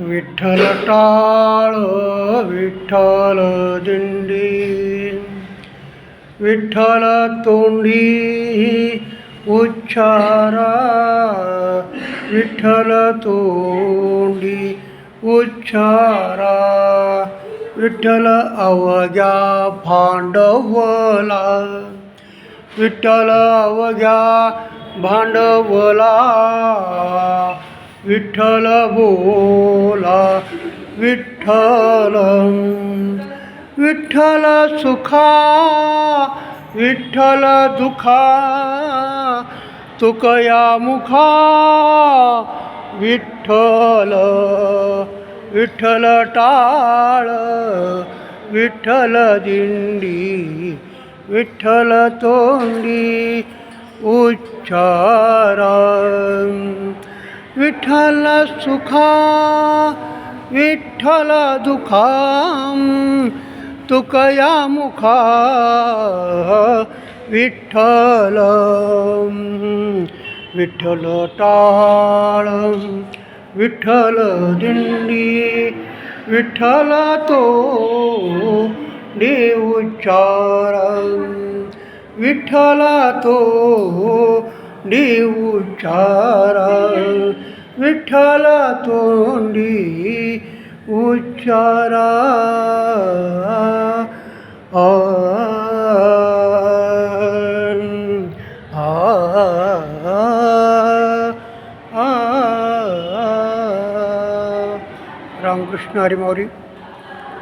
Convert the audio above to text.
विठ्ठल टाळ विठ्ठल दिंडी. विठ्ठल तोंडी उच्चारा विठ्ठल तोंडी उच्चारा. विठ्ठल अवघ्या भांडवला विठ्ठल अवघ्या भांडवला. विठ्ठल बोला विठ्ठल विठ्ठल सुखा विठ्ठल दुखा तुकया मुखा विठ्ठल विठ्ठल टाळ विठ्ठल दिंडी विठ्ठल तोंडी उच्चारा विठ्ठल सुखा विठ्ठल दुखा तुकया मुखा विठ्ठल विठ्ठल टाळ विठ्ठल दिंडी विठ्ठल तो देऊचार विठ्ठल तो देऊचारा विठ्ठल तोंडी उच्चारा. आ. आ. आ. रामकृष्ण हरी